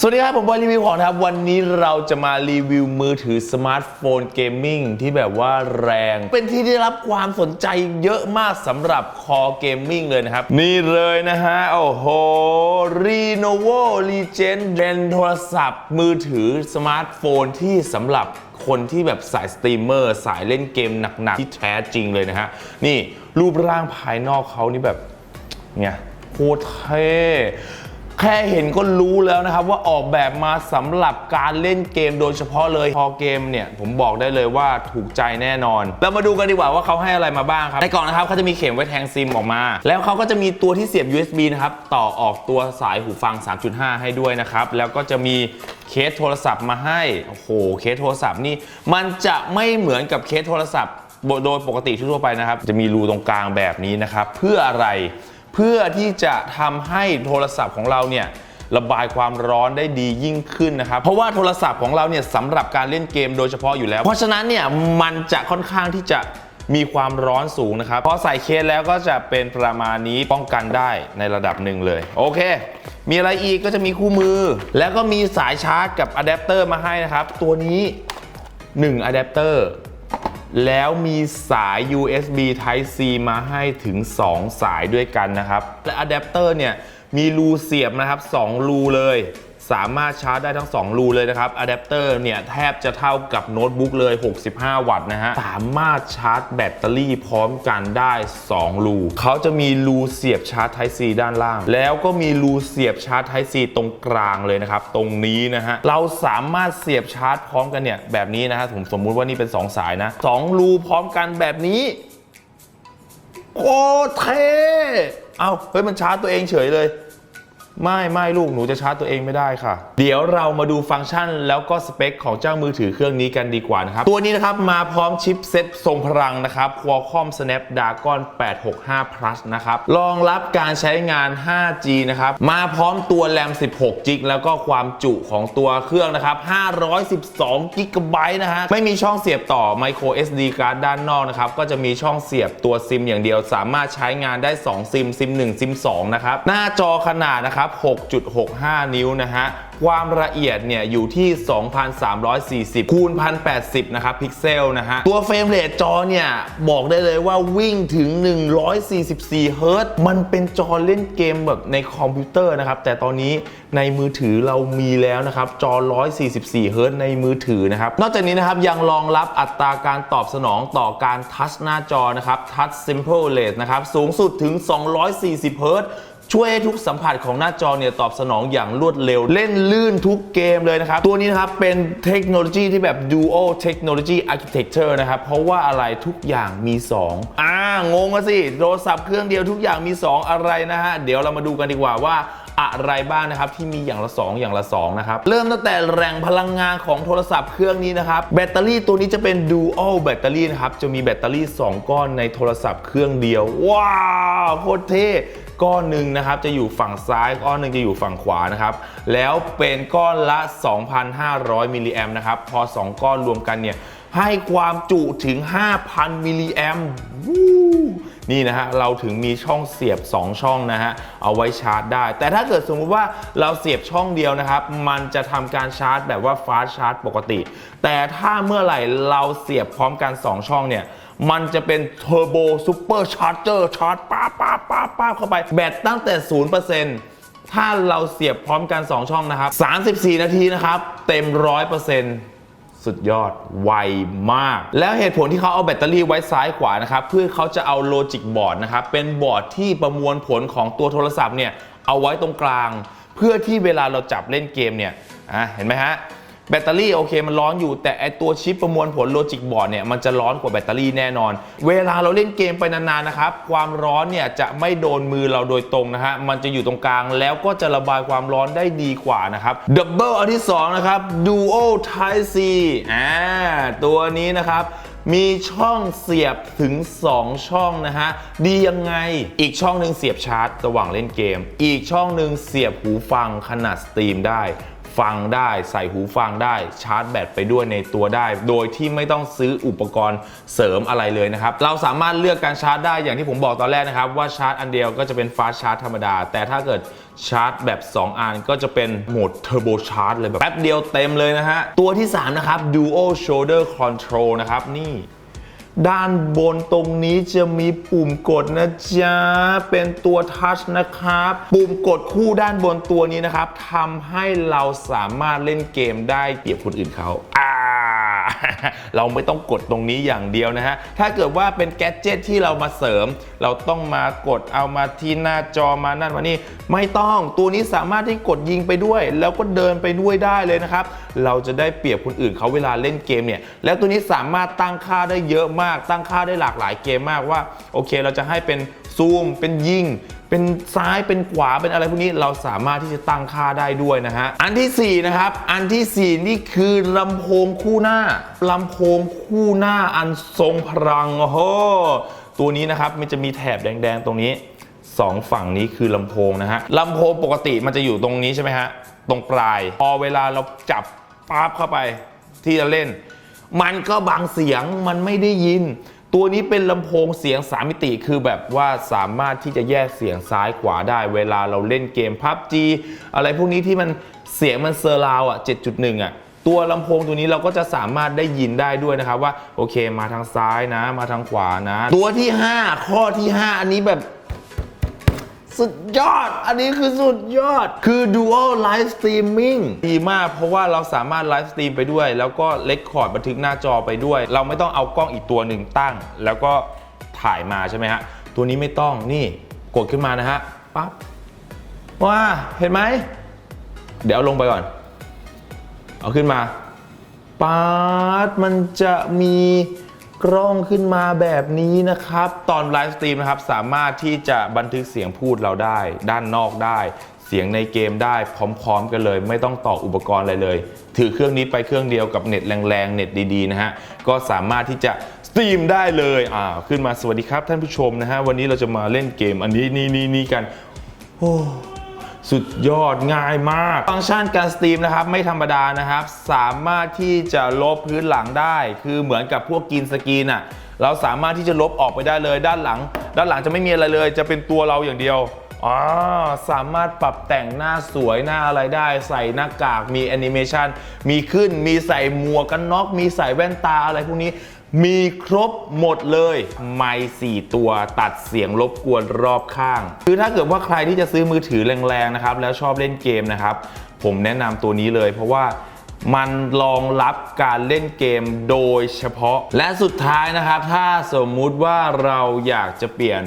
สวัสดีครับ ผมบอยรีวิวของนะครับ วันนี้เราจะมารีวิวมือถือสมาร์ทโฟนเกมมิ่งที่แบบว่าแรง เป็นที่ได้รับความสนใจเยอะมากสำหรับคอเกมมิ่งเลยนะครับ นี่เลยนะฮะ โอ้โห Lenovo Legion เป็นโทรศัพท์ มือถือสมาร์ทโฟนที่สำหรับคนที่แบบสายสตรีมเมอร์ สายเล่นเกมหนัก ๆ ที่แท้จริงเลยนะฮะ นี่รูปร่างภายนอกเขานี่แบบเนี่ยโคตรเท่ แค่เห็นก็รู้แล้วนะครับว่าออกแบบมาสำหรับการเล่นเกมโดยเฉพาะเลยพอเกมเนี่ยผมบอกได้เลยว่าถูกใจแน่นอน เรามาดูกันดีกว่าว่าเขาให้อะไรมาบ้างครับในกล่องนะครับเขาจะมีเข็มไว้แทงซิมออกมา แล้วเขาก็จะมีตัวที่เสียบ USB นะครับต่อออกตัวสายหูฟัง 3.5 ให้ด้วยนะครับแล้วก็จะมีเคสโทรศัพท์มาให้โอ้โหเคสโทรศัพท์นี่มันจะไม่เหมือนกับเคสโทรศัพท์โดยปกติทั่วไปนะครับ จะมีรูตรงกลางแบบนี้นะครับ เพื่ออะไร เพื่อที่จะทำให้โทรศัพท์ของเราเนี่ยระบายความร้อนได้ดียิ่งขึ้นนะครับ เพราะว่าโทรศัพท์ของเราเนี่ยสำหรับการเล่นเกมโดยเฉพาะอยู่แล้ว เพราะฉะนั้นเนี่ยมันจะค่อนข้างที่จะมีความร้อนสูงนะครับ พอใส่เคสแล้วก็จะเป็นประมาณนี้ป้องกันได้ในระดับหนึ่งเลย โอเค มีอะไรอีกก็จะมีคู่มือ แล้วก็มีสายชาร์จกับอะแดปเตอร์มาให้นะครับ ตัวนี้1อะแดปเตอร์ แล้วมีสาย USB Type C มาให้ถึง 2 สายด้วยกันนะครับ และอะแดปเตอร์เนี่ยมีรูเสียบนะครับ 2 รูเลย สามารถชาร์จได้ทั้ง 2 รูเลยนะครับอะแดปเตอร์เนี่ยแทบจะเท่ากับโน้ตบุ๊กเลย 65 วัตต์นะฮะ สามารถชาร์จแบตเตอรี่พร้อมกันได้ 2 รู เขาจะมีรูเสียบชาร์จ Type C ด้านล่าง แล้วก็มีรูเสียบชาร์จ Type C ตรงกลางเลยนะครับ ตรงนี้นะฮะ เราสามารถเสียบชาร์จพร้อมกันเนี่ยแบบนี้นะฮะผมสมมุติว่านี่เป็น 2 สายนะ 2 รูพร้อมกันแบบนี้ โคตรเท่ เอาเฮ้ยมันชาร์จตัวเองเฉยเลย ไม่ไม่ลูกหนูจะชาร์จตัวเองไม่ได้ค่ะ เดี๋ยวเรามาดูฟังก์ชันแล้วก็สเปคของเจ้ามือถือเครื่องนี้กันดีกว่านะครับ ตัวนี้นะครับมาพร้อมชิปเซ็ตทรงพลังนะครับ Qualcomm Snapdragon 865 Plus นะครับ รองรับการใช้งาน 5G นะครับ มาพร้อมตัวแรม 16 g b แล้วก็ความจุของตัวเครื่องนะครับ 512 g b นะฮะ ไม่มีช่องเสียบต่อ micro SD card ด้านนอกนะครับ ก็จะมีช่องเสียบตัวซิมอย่างเดียว สามารถใช้งานได้ 2 ซิม ซิม 1 ซิม 2 นะครับ หน้าจอขนาดนะครับ6.65 นิ้วนะฮะ ความละเอียดเนี่ยอยู่ที่ 2,340 คูณ 1,080 นะครับพิกเซลนะฮะ ตัวเฟรมเรทจอเนี่ย บอกได้เลยว่าวิ่งถึง 144 เฮิรตมันเป็นจอเล่นเกมแบบในคอมพิวเตอร์นะครับ แต่ตอนนี้ในมือถือเรามีแล้วนะครับ จอ 144 เฮิรตในมือถือนะครับ นอกจากนี้นะครับยังรองรับอัตราการตอบสนองต่อการทัชหน้าจอนะครับ Touch Simple Rate นะครับ สูงสุดถึง 240 เฮิรต ช่วยให้ทุกสัมผัสของหน้าจอเนี่ยตอบสนองอย่างรวดเร็ว เล่นลื่นทุกเกมเลยนะครับ ตัวนี้นะครับเป็นเทคโนโลยีที่แบบ Dual Technology Architecture นะครับ เพราะว่าอะไรทุกอย่างมี 2 อ่างงอะสิโทรศัพท์เครื่องเดียวทุกอย่างมี 2 อะไรนะฮะ เดี๋ยวเรามาดูกันดีกว่าว่าอะไรบ้างนะครับ ที่มีอย่างละ 2 อย่างละ 2 นะครับ เริ่มตั้งแต่แรงพลังงานของโทรศัพท์เครื่องนี้นะครับ แบตเตอรี่ตัวนี้จะเป็น Dual แบตเตอรี่นะครับ จะมีแบตเตอรี่ 2 ก้อนในโทรศัพท์เครื่องเดียว ว้าว โคตรเท่ ก้อนหนึ่งนะครับจะอยู่ฝั่งซ้ายก้อนหนึ่งจะอยู่ฝั่งขวานะครับแล้วเป็นก้อนละ 2,500มิลลิแอมนะครับพอ 2 ก้อนรวมกันเนี่ยให้ความจุถึง 5,000 มิลลิแอมนี่นะฮะเราถึงมีช่องเสียบ 2 ช่องนะฮะเอาไว้ชาร์จได้ แต่ถ้าเกิดสมมุติว่าเราเสียบช่องเดียวนะครับ มันจะทำการชาร์จแบบว่าฟาสชาร์จปกติ แต่ถ้าเมื่อไหร่เราเสียบพร้อมกัน 2 ช่องเนี่ย มันจะเป็นเทอร์โบซูเปอร์ชาร์เจอร์ชาร์จป้าป้าป้าป้าเข้าไป แบตตั้งแต่ 0%ถ้าเราเสียบพร้อมกัน 2 ช่องนะครับ 34 นาทีนะครับ เต็ม 100%สุดยอดไวมาก แล้วเหตุผลที่เขาเอาแบตเตอรี่ไว้ซ้ายขวานะครับ เพื่อเขาจะเอาโลจิกบอร์ดนะครับ เป็นบอร์ดที่ประมวลผลของตัวโทรศัพท์เนี่ย เอาไว้ตรงกลาง เพื่อที่เวลาเราจับเล่นเกมเนี่ยอะเห็นไหมฮะ แบตเตอรี่โอเคมันร้อนอยู่แต่ไอตัวชิปประมวลผลโลจิกบอร์ดเนี่ยมันจะร้อนกว่าแบตเตอรี่แน่นอน เวลาเราเล่นเกมไปนานๆนะครับความร้อนเนี่ยจะไม่โดนมือเราโดยตรงนะฮะมันจะอยู่ตรงกลางแล้วก็จะระบายความร้อนได้ดีกว่านะครับดับเบิลอันที่2นะครับ Duo Type C อ่าตัวนี้นะครับมีช่องเสียบถึง 2 ช่องนะฮะ ดียังไง อีกช่องหนึ่งเสียบชาร์จระหว่างเล่นเกม อีกช่องหนึ่งเสียบหูฟังขนาดสตรีมได้ ฟังได้ ใส่หูฟังได้ชาร์จแบตไปด้วยในตัวได้ โดยที่ไม่ต้องซื้ออุปกรณ์เสริมอะไรเลยนะครับ เราสามารถเลือกการชาร์จได้อย่างที่ผมบอกตอนแรกนะครับ ว่าชาร์จอันเดียวก็จะเป็นฟาสชาร์จธรรมดา แต่ถ้าเกิดชาร์จแบบ 2 อันก็จะเป็นโหมดเทอร์โบชาร์จเลยแบบแป๊บเดียวเต็มเลยนะฮะ ตัวที่ 3 นะครับ Dual Shoulder Control นะครับนี่ ด้านบนตรงนี้จะมีปุ่มกดนะจ๊ะ เป็นตัวทัชนะครับ ปุ่มกดคู่ด้านบนตัวนี้นะครับทำให้เราสามารถเล่นเกมได้เปรียบคนอื่นเขาอ่า เราไม่ต้องกดตรงนี้อย่างเดียวนะฮะ ถ้าเกิดว่าเป็นแกดเจิตที่เรามาเสริม เราต้องมากดเอามาที่หน้าจอมานั่นมานี่ไม่ต้องตัวนี้สามารถที่กดยิงไปด้วย แล้วก็เดินไปด้วยได้เลยนะครับ เราจะได้เปรียบคนอื่นเขาเวลาเล่นเกมเนี่ย แล้วตัวนี้สามารถตั้งค่าได้เยอะมาก ตั้งค่าได้หลากหลายเกมมากว่าโอเค เราจะให้เป็น ซูม เป็นยิง เป็นซ้ายเป็นขวาเป็นอะไรพวกนี้เราสามารถที่จะตั้งค่าได้ด้วยนะฮะ อันที่ 4 นะครับ อันทีสี่ 4 นี่คือลำโพงคู่หน้าลำโพงคู่หน้าอันทรงพลังโอ้โหตัวนี้นะครับมันจะมีแถบแดง ๆ ตรงนี้สองฝั่งนี้คือลำโพงนะฮะลำโพงปกติมันจะอยู่ตรงนี้ใช่ไหมฮะตรงปลาย พอเวลาเราจับปั๊บเข้าไปที่จะเล่น มันก็บังเสียงมันไม่ได้ยิน ตัวนี้เป็นลำโพงเสียง 3 มิติคือแบบว่าสามารถที่จะแยกเสียงซ้ายขวาได้ เวลาเราเล่นเกมพับจีอะไรพวกนี้ที่มันเสียงมันเซอร์ราวอะ 7.1 อะ ตัวลำโพงตัวนี้เราก็จะสามารถได้ยินได้ด้วยนะครับว่า โอเคมาทางซ้ายนะ มาทางขวานะ ตัวที่ 5 ข้อที่ 5 อันนี้แบบ สุดยอด อันนี้คือสุดยอด คือ Dual Live Streaming ดีมากเพราะว่าเราสามารถไลฟ์สตรีมไปด้วย แล้วก็เลคคอร์ดบันทึกหน้าจอไปด้วย เราไม่ต้องเอากล้องอีกตัวหนึ่งตั้ง แล้วก็ถ่ายมาใช่ไหมฮะ ตัวนี้ไม่ต้องนี่กดขึ้นมานะฮะปั๊บว้าเห็นไหม เดี๋ยวเอาลงไปก่อน เอาขึ้นมาปาดมันจะมี กล้องขึ้นมาแบบนี้นะครับ ตอนไลฟ์สตรีมนะครับสามารถที่จะบันทึกเสียงพูดเราได้ ด้านนอกได้ เสียงในเกมได้พร้อมๆกันเลย ไม่ต้องต่ออุปกรณ์อะไรเลย ถือเครื่องนี้ไปเครื่องเดียวกับเน็ตแรงๆเน็ตดีๆนะฮะก็สามารถที่จะสตรีมได้เลยอ่าขึ้นมาสวัสดีครับท่านผู้ชมนะฮะวันนี้เราจะมาเล่นเกมอันนี้นี่นี่นี่กันโอ้ สุดยอดง่ายมาก ฟังก์ชันการสตรีมนะครับไม่ธรรมดานะครับ สามารถที่จะลบพื้นหลังได้ คือเหมือนกับพวกกินสกรีนอะเราสามารถที่จะลบออกไปได้เลยด้านหลัง ด้านหลังจะไม่มีอะไรเลย จะเป็นตัวเราอย่างเดียวอ๋อสามารถปรับแต่งหน้าสวยหน้าอะไรได้ ใส่หน้ากากมีแอนิเมชันมีขึ้นมีใส่หมวกกันน็อกมีใส่แว่นตาอะไรพวกนี้ มีครบหมดเลย ไมค์สี่ตัวตัดเสียงรบกวนรอบข้าง คือถ้าเกิดว่าใครที่จะซื้อมือถือแรงๆนะครับ แล้วชอบเล่นเกมนะครับ ผมแนะนำตัวนี้เลย เพราะว่ามันรองรับการเล่นเกมโดยเฉพาะ และสุดท้ายนะครับ ถ้าสมมุติว่าเราอยากจะเปลี่ยน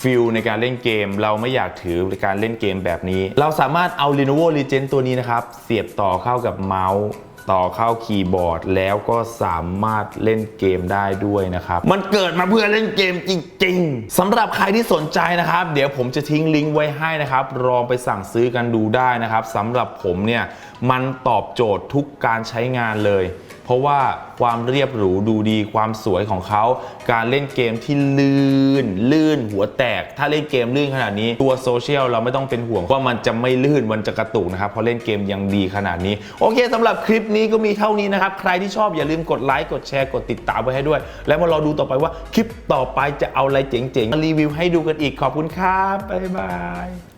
ฟิลในการเล่นเกม เราไม่อยากถือในการเล่นเกมแบบนี้ เราสามารถเอา Lenovo Legion ตัวนี้นะครับ เสียบต่อเข้ากับเมาส์ ต่อเข้าคีย์บอร์ด แล้วก็สามารถเล่นเกมได้ด้วยนะครับ มันเกิดมาเพื่อเล่นเกมจริงๆสำหรับใครที่สนใจนะครับ เดี๋ยวผมจะทิ้งลิงก์ไว้ให้นะครับลองไปสั่งซื้อกันดูได้นะครับสำหรับผมเนี่ยมันตอบโจทย์ทุกการใช้งานเลย เพราะว่าความเรียบหรูดูดีความสวยของเขา การเล่นเกมที่ลื่น ลื่นหัวแตก ถ้าเล่นเกมลื่นขนาดนี้ตัวโซเชียลเราไม่ต้องเป็นห่วงว่ามันจะไม่ลื่นมันจะกระตุกนะครับเพราะเล่นเกมยังดีขนาดนี้ โอเคสำหรับคลิปนี้ก็มีเท่านี้นะครับ ใครที่ชอบอย่าลืมกดไลค์กดแชร์กดติดตามไว้ให้ด้วย แล้วมารอดูต่อไปว่าคลิปต่อไปจะเอาอะไรเจ๋งๆมารีวิวให้ดูกันอีกขอบคุณครับบ๊ายบาย